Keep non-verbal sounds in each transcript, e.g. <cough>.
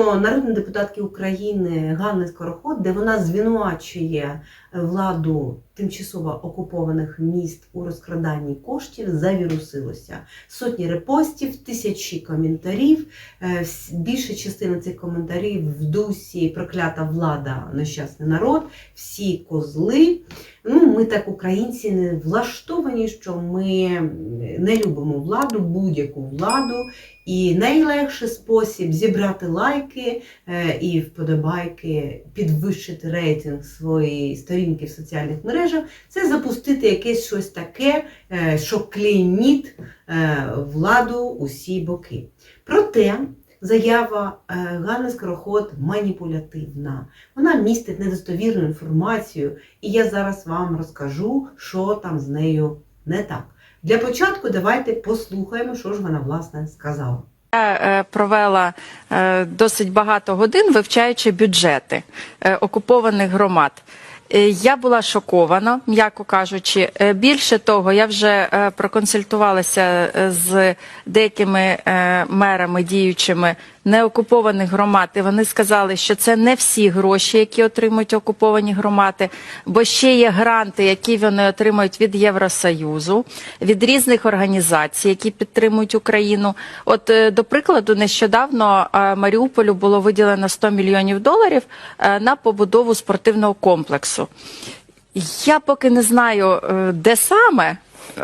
що народна депутатки України Ганна Скороход, де вона звинувачує владу тимчасово окупованих міст у розкраданні коштів, завірусилося. Сотні репостів, тисячі коментарів. Е, Більша частина цих коментарів в дусі проклята влада, нещасний народ, всі козли. Ну, ми так, українці, не влаштовані, що ми не любимо владу, будь-яку владу. І найлегший спосіб зібрати лайки е, і вподобайки, підвищити рейтинг своєї сторінки в соціальних мережах, це запустити якесь щось таке, е, що клейміть е, владу усі боки. Проте заява е, Ганни Скороход маніпулятивна. Вона містить недостовірну інформацію, і я зараз вам розкажу, що там з нею не так. Для початку давайте послухаємо, що ж вона власне сказала. Я провела досить багато годин, вивчаючи бюджети окупованих громад. Е, Я була шокована, м'яко кажучи. Е, Більше того, я вже е, проконсультувалася з деякими мерами діючими неокупованих громад, і вони сказали, що це не всі гроші, які отримують окуповані громади, бо ще є гранти, які вони отримують від Євросоюзу, від різних організацій, які підтримують Україну. От, е, до прикладу, нещодавно е, Маріуполю було виділено 100 мільйонів доларів е, на побудову спортивного комплексу. Я поки не знаю, де саме.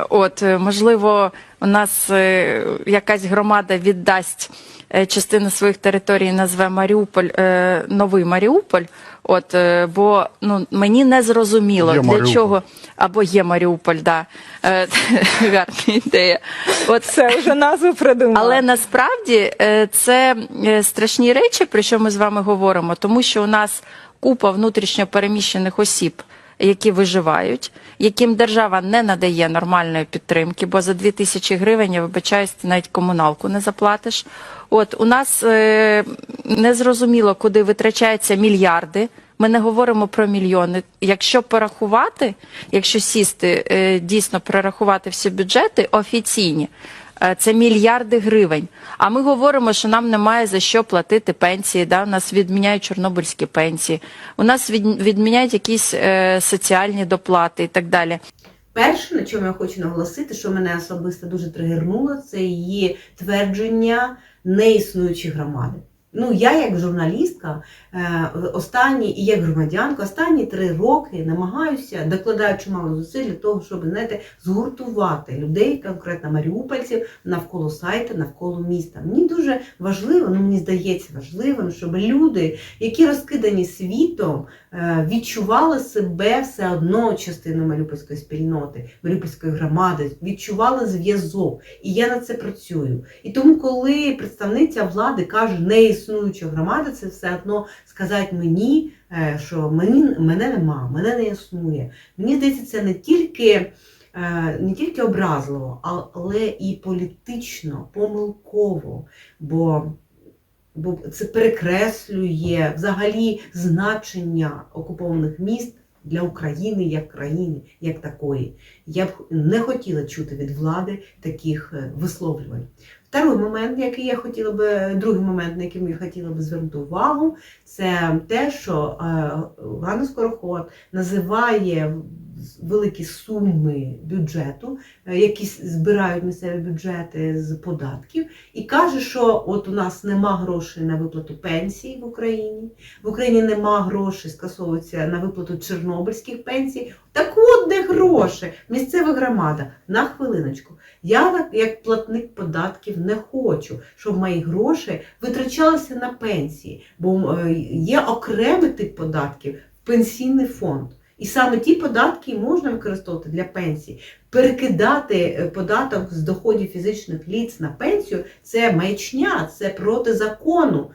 От, можливо, у нас е, якась громада віддасть е, частину своїх територій, назве Маріуполь, е, новий Маріуполь. От, бо ну, мені не зрозуміло, Є для Маріуполь. чого. Або є Маріуполь, да. <laughs> Гарна ідея. От, Це вже назву придумала. але насправді це страшні речі, про що ми з вами говоримо, тому що у нас купа внутрішньо переміщених осіб, які виживають, яким держава не надає нормальної підтримки, бо за 2 тисячі гривень, я вибачаюсь, ти навіть комуналку не заплатиш. От у нас е, незрозуміло, куди витрачаються мільярди. Ми не говоримо про мільйони. Якщо порахувати, якщо сісти е, дійсно прорахувати всі бюджети офіційні, це мільярди гривень. А ми говоримо, що нам немає за що платити пенсії. Да? У нас відміняють чорнобильські пенсії, у нас відміняють якісь е, соціальні доплати і так далі. Перше, на чому я хочу наголосити, що мене особисто дуже тригернуло, це її твердження неіснуючої громади. Ну, я як журналістка, е, останні і як громадянка, останні три роки намагаюся, докладаю чимало зусиль для того, щоб знаєте, згуртувати людей, конкретно маріупольців, навколо сайту, навколо міста. Мені дуже важливо, ну мені здається важливим, щоб люди, які розкидані світом, е, відчували себе все одно частиною маріупольської спільноти, маріупольської громади, відчували зв'язок. І я над це працюю. І тому, коли представниця влади каже неіснуюча громада, це все одно сказати мені, е, що мені, мене нема, мене не існує. Мені здається, це не тільки. е, Не тільки образливо, але і політично, помилково, бо, бо це перекреслює взагалі значення окупованих міст для України як країни, як такої. Я б не хотіла чути від влади таких е, висловлювань. Второй момент, який я хотіла би, другий момент, на який я хотіла би звернути увагу, це те, що е, Ганна Скороход називає великі суми бюджету, е, які збирають місцеві бюджети з податків, і каже, що от у нас нема грошей на виплату пенсій в Україні, в Україні нема грошей, скасовується на виплату чорнобильських пенсій. Так от де гроші? Місцева громада. На хвилиночку. Я, як платник податків, не хочу, щоб мої гроші витрачалися на пенсії, бо е, є окремий тип податків пенсійний фонд. І саме ті податки можна використовувати для пенсії. Перекидати е, податок з доходів фізичних ліц на пенсію це маячня, це проти закону.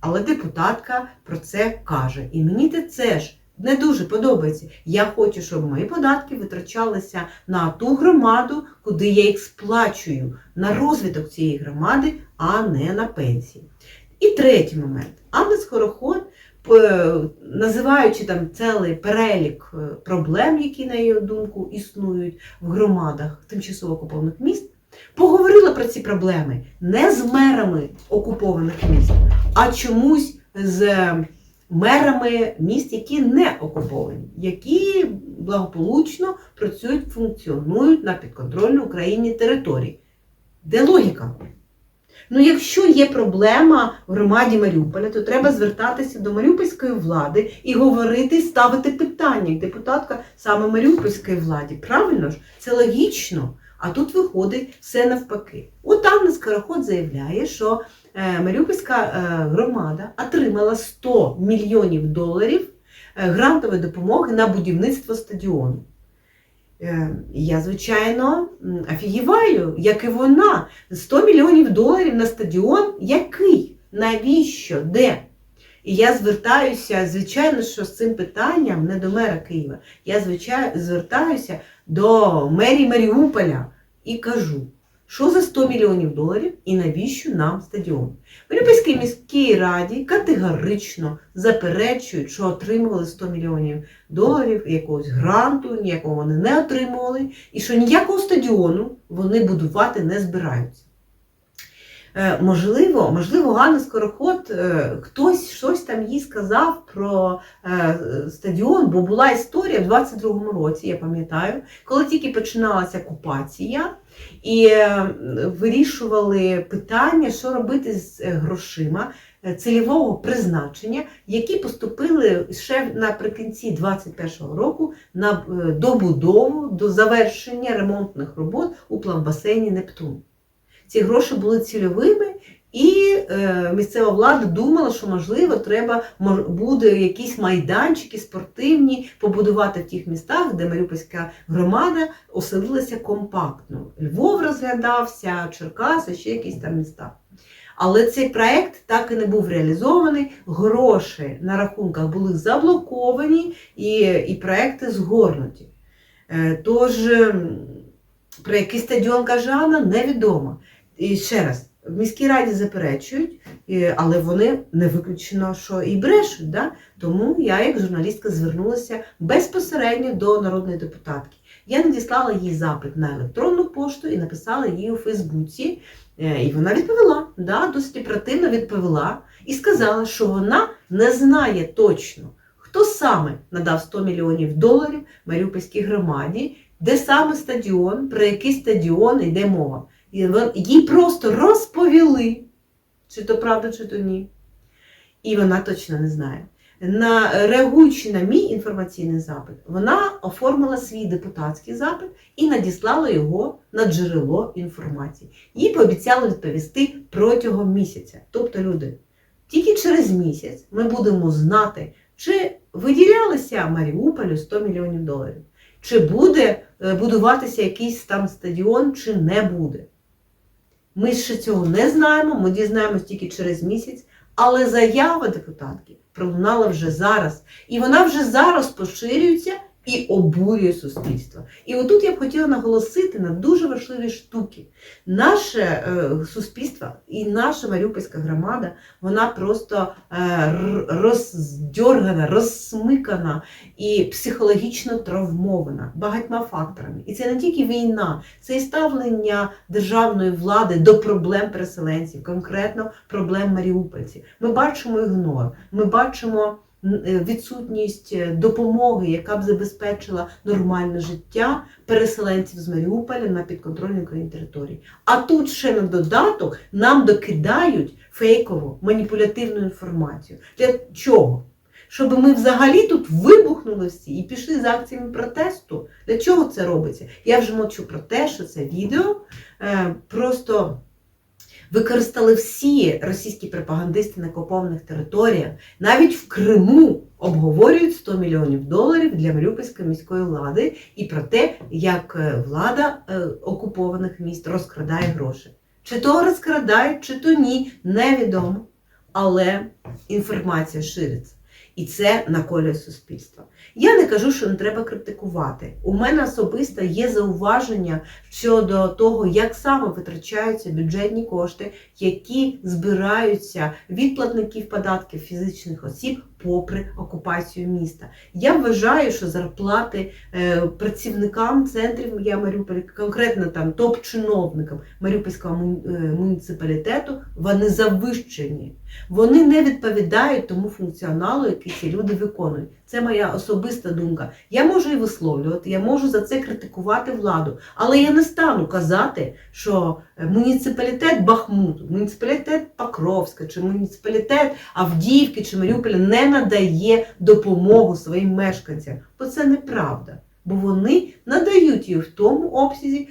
Але депутатка про це каже. І мені це ж не дуже подобається. Я хочу, щоб мої податки витрачалися на ту громаду, куди я їх сплачую, на розвиток цієї громади, а не на пенсії. І третій момент. Анна Скороход, називаючи там цілий перелік е, проблем, які, на її думку, існують в громадах тимчасово окупованих міст, поговорила про ці проблеми не з мерами окупованих міст, а чомусь з мерами міст, які не окуповані, які благополучно працюють, функціонують на підконтрольній Україні території. Де логіка? Ну, якщо є проблема в громаді Маріуполя, то треба звертатися до маріупольської влади і говорити, ставити питання, депутатка саме маріупольської владі. Правильно ж? Це логічно. А тут виходить все навпаки. От Анна Скороход заявляє, що е, Маріупольська е, громада отримала 100 мільйонів доларів е, грантової допомоги на будівництво стадіону. Е, Я, звичайно, офігіваю, як і вона. 100 мільйонів доларів на стадіон. Який? Навіщо? Де? І я звертаюся, звичайно, що з цим питанням не до мера Києва. Я звичайно звертаюся до мерії Маріуполя і кажу, що за 100 мільйонів доларів і навіщо нам стадіон? В Олімпійській міській раді категорично заперечують, що отримували 100 мільйонів доларів якогось гранту, ніякого вони не отримували, і що ніякого стадіону вони будувати не збираються. Е, Можливо, можливо, Ганна Скороход, е, хтось щось там їй сказав про е, стадіон, бо була історія в 22-му році, я пам'ятаю, коли тільки починалася окупація, і вирішували питання, що робити з грошима цільового призначення, які поступили ще наприкінці 21-го року на добудову до завершення ремонтних робот у плавбасейні Нептун. Ці гроші були цільовими, і е, місцева влада думала, що можливо треба мож- буде якісь майданчики спортивні побудувати в тих містах, де Маріупольська громада оселилася компактно. Львов розглядався, Черкаси, ще якісь там міста. Але цей проект так і не був реалізований. Гроші на рахунках були заблоковані і, і проекти згорнуті. Е, Тож, про який стадіон каже Анна, невідомо. І ще раз, в міській раді заперечують, але вони не виключено, що і брешуть. Да? Тому я, як журналістка, звернулася безпосередньо до народної депутатки. Я надіслала їй запит на електронну пошту і написала їй у Фейсбуці. Е, І вона відповіла, да, досить оперативно відповіла і сказала, що вона не знає точно, хто саме надав 100 мільйонів доларів Маріупольській громаді, де саме стадіон, про який стадіон йде мова. Їй просто розповіли, чи то правда, чи то ні. І вона точно не знає. На, реагуючи на мій інформаційний запит, вона оформила свій депутатський запит і надіслала його на джерело інформації. Їй пообіцяли відповісти протягом місяця. Тобто, люди, тільки через місяць ми будемо знати, чи виділялися Маріуполю 100 мільйонів доларів, чи буде е, будуватися якийсь там стадіон, чи не буде. Ми ще цього не знаємо, ми дізнаємось тільки через місяць, але заява депутатки пролунала вже зараз. І вона вже зараз поширюється і обурює суспільство. І отут я б хотіла наголосити на дуже важливі штуки. Наше е, суспільство і наша Маріупольська громада, вона просто е, роздьоргана, розсмикана і психологічно травмована багатьма факторами. І це не тільки війна, це і ставлення державної влади до проблем переселенців, конкретно проблем маріупольців. Ми бачимо ігнор, ми бачимо відсутність е, допомоги, яка б забезпечила нормальне життя переселенців з Маріуполя на підконтрольній Україні території. А тут ще на додаток нам докидають фейкову маніпулятивну інформацію. Для чого? Щоб ми взагалі тут вибухнули всі і пішли з акціями протесту. Для чого це робиться? Я вже мовчу про те, що це відео е, просто використали всі російські пропагандисти на окупованих територіях. Навіть в Криму обговорюють 100 мільйонів доларів для Маріупольської міської влади і про те, як е, влада е, окупованих міст розкрадає гроші. Чи то розкрадають, чи то ні, невідомо. Але інформація шириться. І це наколює суспільство. Я не кажу, що не треба критикувати. У мене особисто є зауваження щодо того, як саме витрачаються бюджетні кошти, які збираються від платників податків фізичних осіб попри окупацію міста. Я вважаю, що зарплати е, працівникам центрів я Маріуполя, конкретно там топ-чиновникам Маріупольського е, муніципалітету, вони завищені. Вони не відповідають тому функціоналу, який ці люди виконують. Це моя особиста думка. Я можу і висловлювати, я можу за це критикувати владу, але я не стану казати, що е, муніципалітет Бахмуту, муніципалітет Покровська, чи муніципалітет Авдіївки чи Маріуполя не надає допомогу своїм мешканцям. Бо це неправда. Бо вони надають її в тому обсязі,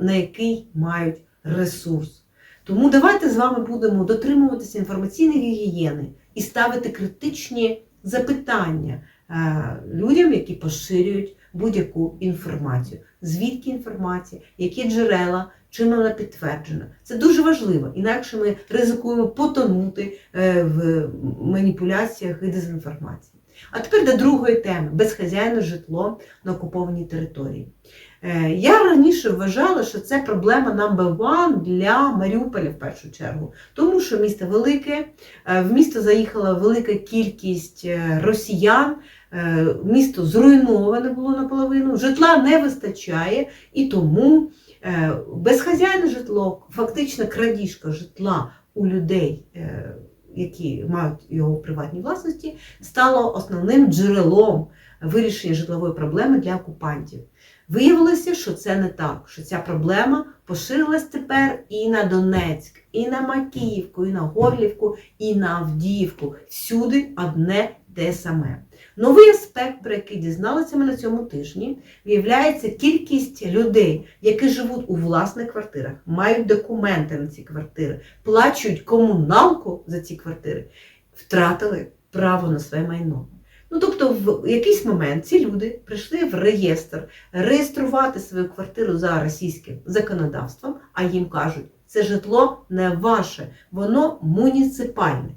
на який мають ресурс. Тому давайте з вами будемо дотримуватися інформаційної гігієни і ставити критичні запитання е, людям, які поширюють будь-яку інформацію. Звідки інформація, які джерела, чим вона підтверджена. Це дуже важливо, інакше ми ризикуємо потонути е, в маніпуляціях і дезінформації. А тепер до другої теми. Безхазяйне житло на окупованій території. Е, Я раніше вважала, що це проблема number one для Маріуполя в першу чергу, тому що місто велике, е, в місто заїхала велика кількість е, росіян, місто зруйноване було наполовину, житла не вистачає, і тому безхазяйне житло, фактично крадіжка житла у людей, які мають його в приватній власності, стало основним джерелом вирішення житлової проблеми для окупантів. Виявилося, що це не так, що ця проблема поширилась тепер і на Донецьк, і на Макіївку, і на Горлівку, і на Авдіївку. Всюди одне те саме. Новий аспект, про який дізналися ми на цьому тижні, виявляється кількість людей, які живуть у власних квартирах, мають документи на ці квартири, плачуть комуналку за ці квартири, втратили право на своє майно. Ну, тобто, в якийсь момент ці люди прийшли в реєстр реєструвати свою квартиру за російським законодавством, а їм кажуть, це житло не ваше, воно муніципальне.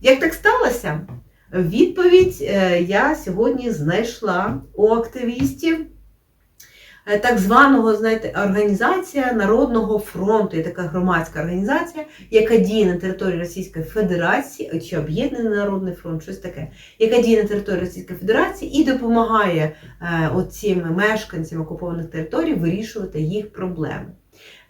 Як так сталося? Відповідь е, я сьогодні знайшла у активістів е, так званого, знаєте, організація Народного фронту, є така громадська організація, яка діє на території Російської Федерації, чи Об'єднаний Народний фронт, щось таке, яка діє на території Російської Федерації і допомагає е, оцим мешканцям окупованих територій вирішувати їх проблеми.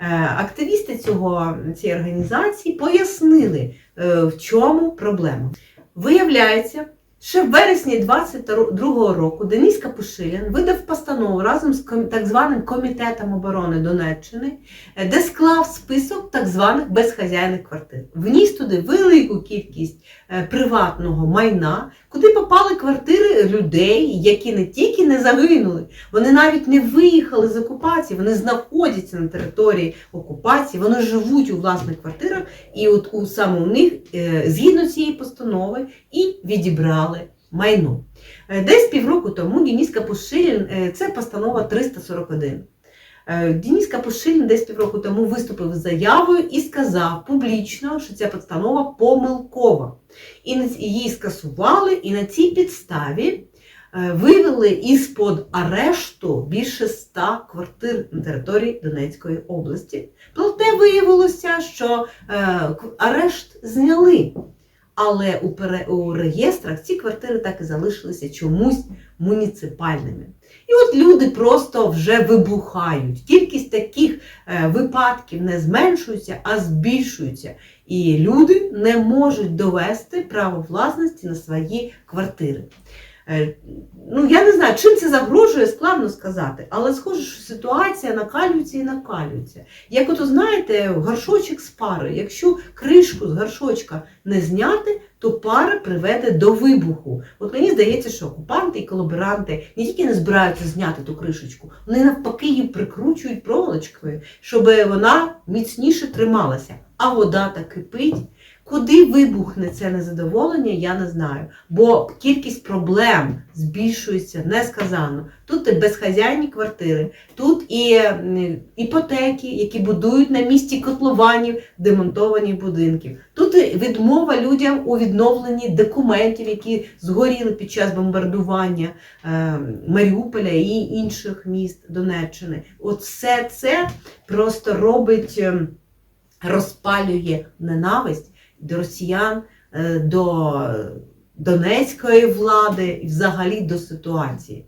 Е, Активісти цього, цієї організації пояснили, е, в чому проблема. Виявляється, ще в вересні 22 року Денис Капушилін видав постанову разом з так званим Комітетом оборони Донеччини, е, де склав список так званих безхазяйних квартир. Вніс туди велику кількість е, приватного майна, куди попали квартири людей, які не тільки не загинули, вони навіть не виїхали з окупації, вони знаходяться на території окупації, вони живуть у власних квартирах, і от у саме у них, е, згідно цієї постанови, і відібрали майно. Е, Десь півроку тому Денис Капушилін, е, це постанова 341. Е, Денис Капушилін десь півроку тому виступив з заявою і сказав публічно, що ця постанова помилкова. І її скасували, і на цій підставі вивели із-под арешту більше ста квартир на території Донецької області. Проте виявилося, що арешт зняли. Але у, пере, у реєстрах ці квартири так і залишилися чомусь муніципальними. І от люди просто вже вибухають. Кількість таких е, випадків не зменшується, а збільшується. І люди не можуть довести право власності на свої квартири. Е, Ну, я не знаю, чим це загрожує, складно сказати, але схоже, що ситуація накалюється і накалюється. Як ото знаєте, горшочок з пари. Якщо кришку з горшочка не зняти, то пара приведе до вибуху. От мені здається, що окупанти і колаборанти не тільки не збираються зняти ту кришечку, вони навпаки її прикручують проволочкою, щоб вона міцніше трималася. А вода так кипить. Куди вибухне це незадоволення, я не знаю. Бо кількість проблем збільшується несказанно. Тут і безхазяйні квартири, тут і іпотеки, які будують на місці котлованів демонтованих будинків. Тут і відмова людям у відновленні документів, які згоріли під час бомбардування е, Маріуполя і інших міст Донеччини. Все це просто робить, ем, розпалює ненависть до росіян, е, до донецької влади і взагалі до ситуації.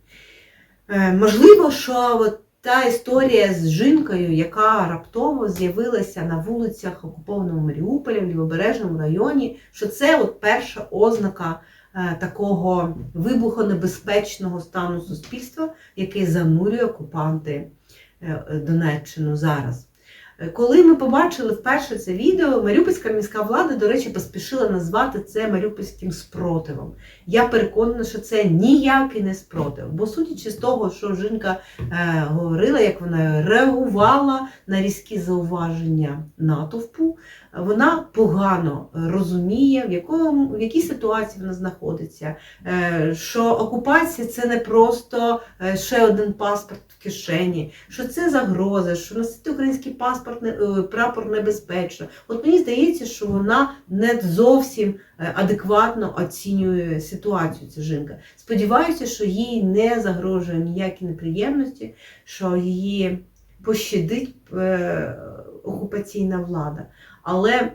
Е, Можливо, що от та історія з жінкою, яка раптово з'явилася на вулицях окупованого Маріуполя в Лівобережному районі, що це от перша ознака е, такого вибухонебезпечного стану суспільства, який занурює окупанти Донеччину зараз. Коли ми побачили вперше це відео, Маріупольська міська влада, до речі, поспішила назвати це Маріупольським спротивом. Я переконана, що це ніякий не спротив. Бо судячи з того, що жінка е, говорила, як вона реагувала на різкі зауваження натовпу, вона погано розуміє, в, якому, в якій ситуації вона знаходиться, е, що окупація це не просто е, ще один паспорт в кишені, що це загроза, що носити український паспорт е, прапор небезпечно. От мені здається, що вона не зовсім адекватно оцінює ситуацію. Ця жінка. Сподіваюся, що їй не загрожує ніякі неприємності, що її пощадить е, окупаційна влада. Але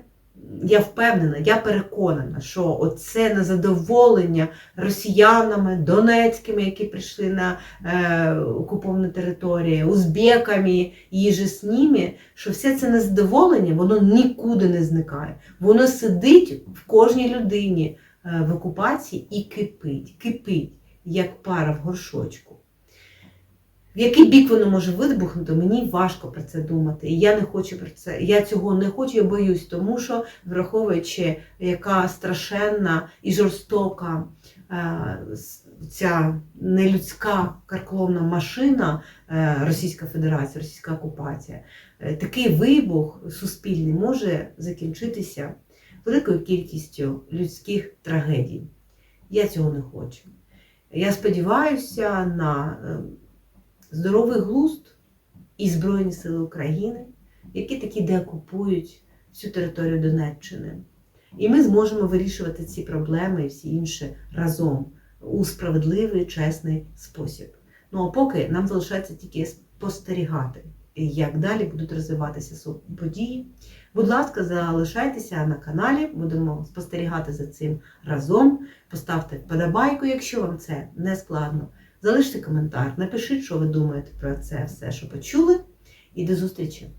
я впевнена, я переконана, що оце незадоволення росіянами, донецькими, які прийшли на е, окуповані території, узбеками і же з ними, що все це незадоволення, воно нікуди не зникає. Воно сидить в кожній людині е, в окупації і кипить, кипить, як пара в горшочку. В який бік воно може вибухнути, мені важко про це думати. І я не хочу про це. Я цього не хочу, я боюсь, тому що, враховуючи, яка страшенна і жорстока е, ця нелюдська каркловна машина е, Російська Федерація, Російська окупація, е, такий вибух суспільний може закінчитися великою кількістю людських трагедій. Я цього не хочу. Я сподіваюся на здоровий глузд і Збройні Сили України, які таки деокупують всю територію Донеччини. І ми зможемо вирішувати ці проблеми і всі інші разом у справедливий, чесний спосіб. Ну а поки нам залишається тільки спостерігати, як далі будуть розвиватися події. Будь ласка, залишайтеся на каналі, будемо спостерігати за цим разом. Поставте вподобайку, якщо вам це не складно. Залиште коментар, напишіть, що ви думаєте про це все, що почули. І до зустрічі!